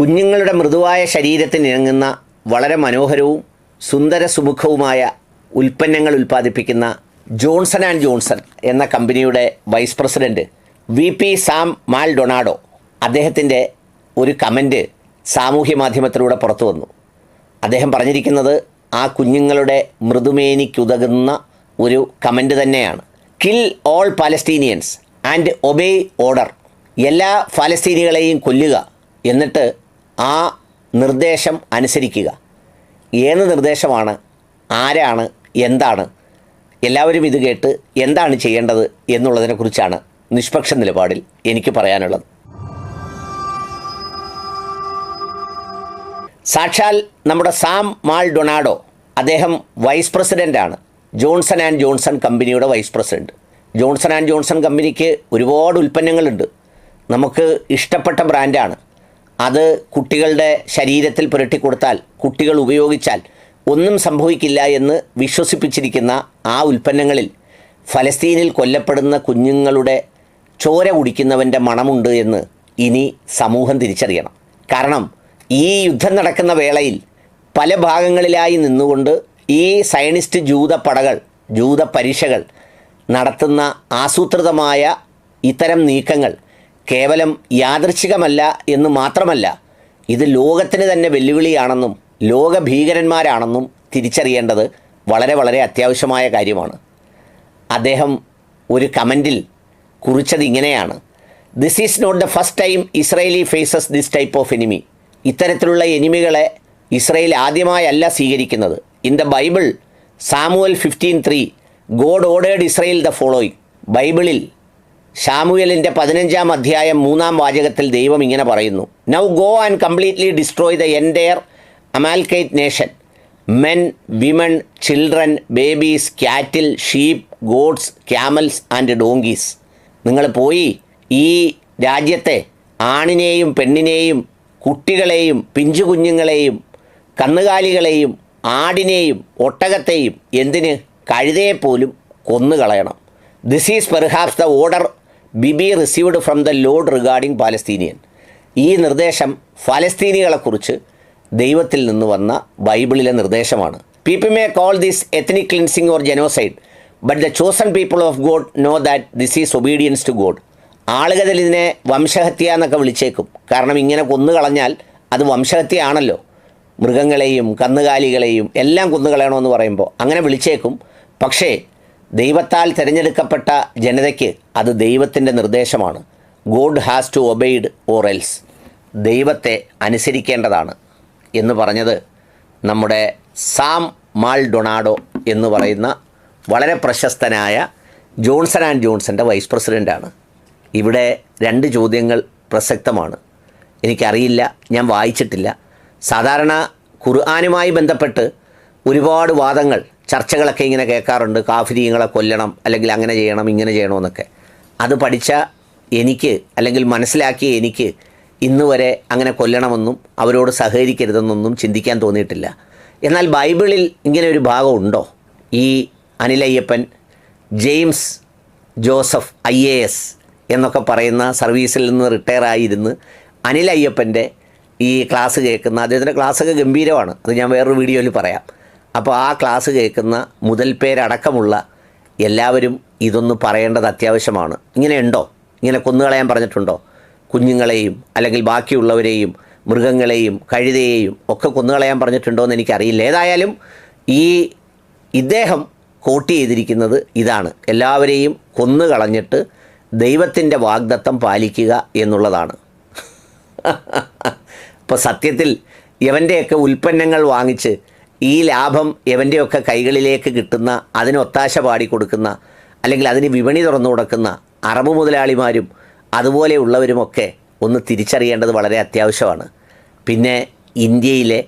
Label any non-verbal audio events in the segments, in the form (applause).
കുഞ്ഞുങ്ങളുടെ മൃദുവായ ശരീരത്തിന് ഇണങ്ങുന്ന വളരെ മനോഹരവും സുന്ദര സുമുഖവുമായ ഉൽപ്പന്നങ്ങൾ ഉൽപ്പാദിപ്പിക്കുന്ന ജോൺസൺ ആൻഡ് ജോൺസൺ എന്ന കമ്പനിയുടെ vice president V P Sam Maldonado അദ്ദേഹത്തിന്റെ ഒരു കമന്റ് സാമൂഹ്യ മാധ്യമത്തിലൂടെ പുറത്തു വന്നു. അദ്ദേഹം പറഞ്ഞിരിക്കുന്നത് ആ കുഞ്ഞുങ്ങളുടെ മൃദുമേനിക്കുതകുന്ന ഒരു കമന്റ് തന്നെയാണ്. Kill all Palestinians and obey order എല്ലാ ഫലസ്തീനികളെയും കൊല്ലുക എന്നിട്ട് ആ നിർദ്ദേശം അനുസരിക്കുക. ഏത് നിർദ്ദേശമാണ് ആരാണ് എന്താണ് എല്ലാവരും ഇത് കേട്ട് എന്താണ് ചെയ്യേണ്ടത് എന്നുള്ളതിനെക്കുറിച്ചാണ് നിഷ്പക്ഷ നിലപാടിൽ എനിക്ക് പറയാനുള്ളത്. സാക്ഷാൽ നമ്മുടെ സാം മാൾ ഡൊണാഡോ അദ്ദേഹം വൈസ് പ്രസിഡന്റാണ് ജോൺസൺ ആൻഡ് ജോൺസൺ കമ്പനിയുടെ vice president Johnson and Johnson കമ്പനിക്ക് ഒരുപാട് ഉൽപ്പന്നങ്ങളുണ്ട്. നമുക്ക് ഇഷ്ടപ്പെട്ട ബ്രാൻഡാണ്. അത് കുട്ടികളുടെ ശരീരത്തിൽ പുരട്ടി കൊടുത്താൽ കുട്ടികൾ ഉപയോഗിച്ചാൽ ഒന്നും സംഭവിക്കില്ല എന്ന് വിശ്വസിപ്പിച്ചിരിക്കുന്ന ആ ഉൽപ്പന്നങ്ങളിൽ ഫലസ്തീനിൽ കൊല്ലപ്പെടുന്ന കുഞ്ഞുങ്ങളുടെ ചോര കുടിക്കുന്നവന്റെ മണമുണ്ട് എന്ന് ഇനി സമൂഹം തിരിച്ചറിയണം. കാരണം ഈ യുദ്ധം നടക്കുന്ന വേളയിൽ പല ഭാഗങ്ങളിലായി നിന്നുകൊണ്ട് ഈ സയനിസ്റ്റ് ജൂത പടകൾ ജൂത പരീക്ഷകൾ നടത്തുന്ന ആസൂത്രിതമായ ഇത്തരം നീക്കങ്ങൾ കേവലം യാദൃച്ഛികമല്ല എന്ന് മാത്രമല്ല ഇത് ലോകത്തിന് തന്നെ വെല്ലുവിളിയാണെന്നും ലോക ഭീകരന്മാരാണെന്നും തിരിച്ചറിയേണ്ടത് വളരെ വളരെ അത്യാവശ്യമായ കാര്യമാണ്. അദ്ദേഹം ഒരു കമന്റിൽ കുറിച്ചത് ഇങ്ങനെയാണ്. This is not the first time Israeli faces this type of enemy ഇത്തരത്തിലുള്ള എനിമികളെ ഇസ്രയേൽ ആദ്യമായല്ല സ്വീകരിക്കുന്നത്. In the Bible Samuel fifteen three God ordered Israel the following ബൈബിളിൽ ഷാമുയലിന്റെ പതിനഞ്ചാം അധ്യായം മൂന്നാം വാചകത്തിൽ ദൈവം ഇങ്ങനെ പറയുന്നു. Now go and completely destroy the entire Amalekite nation men women children babies cattle sheep goats camels and donkeys നിങ്ങൾ പോയി ഈ രാജ്യത്തെ ആണിനെയും പെണ്ണിനെയും കുട്ടികളെയും പിഞ്ചു കുഞ്ഞുങ്ങളെയും കന്നുകാലികളെയും ആടിനെയും ഒട്ടകത്തെയും എന്തിന് കഴുതയെപ്പോലും കൊന്നുകളയണം. This is perhaps the order Bibi received from the lord regarding Palestinian ഈ നിർദ്ദേശം ഫലസ്തീനികളെക്കുറിച്ച് ദൈവത്തിൽ നിന്ന് വന്ന ബൈബിളിലെ നിർദ്ദേശമാണ്. People may call this ethnic cleansing or genocide but the chosen people of God know that this is obedience to God ആളുകൾ ഇതിനെ വംശഹത്യ എന്നൊക്കെ വിളിച്ചേക്കും. കാരണം ഇങ്ങനെ കൊന്നുകളഞ്ഞാൽ അത് വംശഹത്യയാണല്ലോ. മൃഗങ്ങളെയും കന്നുകാലികളെയും എല്ലാം കൊന്നുകളയണമെന്ന് പറയുമ്പോൾ അങ്ങനെ വിളിച്ചേക്കും. പക്ഷേ ദൈവത്താൽ തിരഞ്ഞെടുക്കപ്പെട്ട ജനതയ്ക്ക് അത് ദൈവത്തിന്റെ നിർദ്ദേശമാണ്. God has to obey or else ദൈവത്തെ അനുസരിക്കേണ്ടതാണ് എന്ന് പറഞ്ഞത് നമ്മുടെ സാം മാൾ ഡൊണാഡോ എന്ന് പറയുന്ന വളരെ പ്രശസ്തനായ ജോൺസൺ ആൻഡ് ജോൺസന്റെ വൈസ് പ്രസിഡന്റാണ് ഇവിടെ രണ്ട് ചോദ്യങ്ങൾ പ്രസക്തമാണ്. എനിക്കറിയില്ല ഞാൻ വായിച്ചിട്ടില്ല. സാധാരണ ഖുർആാനുമായി ബന്ധപ്പെട്ട് ഒരുപാട് വാദങ്ങൾ ചർച്ചകളൊക്കെ ഇങ്ങനെ കേൾക്കാറുണ്ട്. കാഫിരിയങ്ങളെ കൊല്ലണം അല്ലെങ്കിൽ അങ്ങനെ ചെയ്യണം ഇങ്ങനെ ചെയ്യണമെന്നൊക്കെ. അത് പഠിച്ച എനിക്ക് അല്ലെങ്കിൽ മനസ്സിലാക്കിയ എനിക്ക് ഇന്ന് വരെ അങ്ങനെ കൊല്ലണമെന്നും അവരോട് സഹകരിക്കരുതെന്നൊന്നും ചിന്തിക്കാൻ തോന്നിയിട്ടില്ല. എന്നാൽ ബൈബിളിൽ ഇങ്ങനെ ഒരു ഭാഗമുണ്ടോ ഈ Anil Ayyappan James Joseph I A S എന്നൊക്കെ പറയുന്ന സർവീസിൽ നിന്ന് റിട്ടയർ ആയിരുന്ന് അനിൽ ഈ ക്ലാസ് കേൾക്കുന്ന അദ്ദേഹത്തിന്റെ ക്ലാസ്സൊക്കെ ഗംഭീരമാണ്. അത് ഞാൻ വേറൊരു വീഡിയോയിൽ പറയാം. അപ്പോൾ ആ ക്ലാസ് കേൾക്കുന്ന മുതൽ പേരടക്കമുള്ള എല്ലാവരും ഇതൊന്ന് പറയേണ്ടത് അത്യാവശ്യമാണ്. ഇങ്ങനെ ഉണ്ടോ? ഇങ്ങനെ കൊന്നുകളയാൻ പറഞ്ഞിട്ടുണ്ടോ? കുഞ്ഞുങ്ങളെയും അല്ലെങ്കിൽ ബാക്കിയുള്ളവരെയും മൃഗങ്ങളെയും കഴുതയെയും ഒക്കെ കൊന്നുകളയാൻ പറഞ്ഞിട്ടുണ്ടോ എന്ന് എനിക്കറിയില്ല. ഏതായാലും ഈ ഇദ്ദേഹം കോട്ട് ചെയ്തിരിക്കുന്നത് ഇതാണ്. എല്ലാവരെയും കൊന്നു കളഞ്ഞിട്ട് ദൈവത്തിന്റെ വാഗ്ദത്തം പാലിക്കുക എന്നുള്ളതാണ്. (laughs) അപ്പോൾ സത്യത്തിൽ യവന്റെയൊക്കെ ഉൽപ്പന്നങ്ങൾ വാങ്ങിച്ച് ഈ ലാഭം എവന്റെയൊക്കെ കൈകളിലേക്ക് കിട്ടുന്ന അതിന് ഒത്താശ പാടി കൊടുക്കുന്ന അല്ലെങ്കിൽ അതിന് വിപണി തുറന്നു കൊടുക്കുന്ന അറബ് മുതലാളിമാരും അതുപോലെയുള്ളവരുമൊക്കെ ഒന്ന് തിരിച്ചറിയേണ്ടത് വളരെ അത്യാവശ്യമാണ്. പിന്നെ ഇന്ത്യയിലെ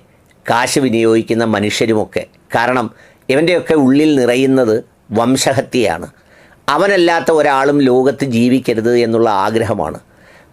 കാശ് വിനിയോഗിക്കുന്ന മനുഷ്യരുമൊക്കെ കാരണം ഇവന്റെയൊക്കെ ഉള്ളിൽ നിറയുന്നത് വംശഹത്യയാണ്. അവനല്ലാത്ത ഒരാളും ലോകത്ത് ജീവിക്കരുത് എന്നുള്ള ആഗ്രഹമാണ്.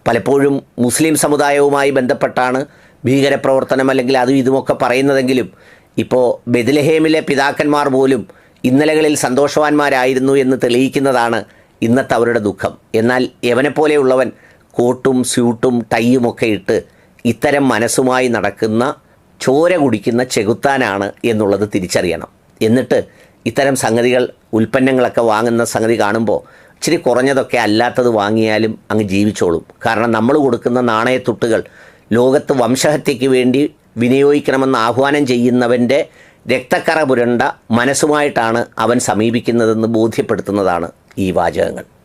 പലപ്പോഴും മുസ്ലിം സമുദായവുമായി ബന്ധപ്പെട്ടാണ് ഭീകരപ്രവർത്തനം അല്ലെങ്കിൽ അതും ഇതുമൊക്കെ പറയുന്നതെങ്കിലും ഇപ്പോൾ ബെദ്ലഹേമിലെ പിതാക്കന്മാർ പോലും ഇന്നലകളിൽ സന്തോഷവാന്മാരായിരുന്നു എന്ന് തെളിയിക്കുന്നതാണ് ഇന്നത്തെ അവരുടെ ദുഃഖം. എന്നാൽ യവനെപ്പോലെയുള്ളവൻ കോട്ടും സ്യൂട്ടും ടൈയും ഒക്കെ ഇട്ട് ഇത്തരം മനസ്സുമായി നടക്കുന്ന ചോര കുടിക്കുന്ന ചെകുത്താനാണ് എന്നുള്ളത് തിരിച്ചറിയണം. എന്നിട്ട് ഇത്തരം സംഗതികൾ ഉൽപ്പന്നങ്ങളൊക്കെ വാങ്ങുന്ന സംഗതി കാണുമ്പോൾ ഇച്ചിരി കുറഞ്ഞതൊക്കെ അല്ലാത്തത് വാങ്ങിയാലും അങ്ങ് ജീവിച്ചോളും. കാരണം നമ്മൾ കൊടുക്കുന്ന നാണയത്തുട്ടുകൾ ലോകത്ത് വംശഹത്യയ്ക്ക് വേണ്ടി വിനിയോഗിക്കണമെന്ന് ആഹ്വാനം ചെയ്യുന്നവന്റെ രക്തക്കറ പുരണ്ട മനസ്സുമായിട്ടാണ് അവൻ സമീപിക്കുന്നതെന്ന് ബോധ്യപ്പെടുത്തുന്നതാണ് ഈ വാചകങ്ങൾ.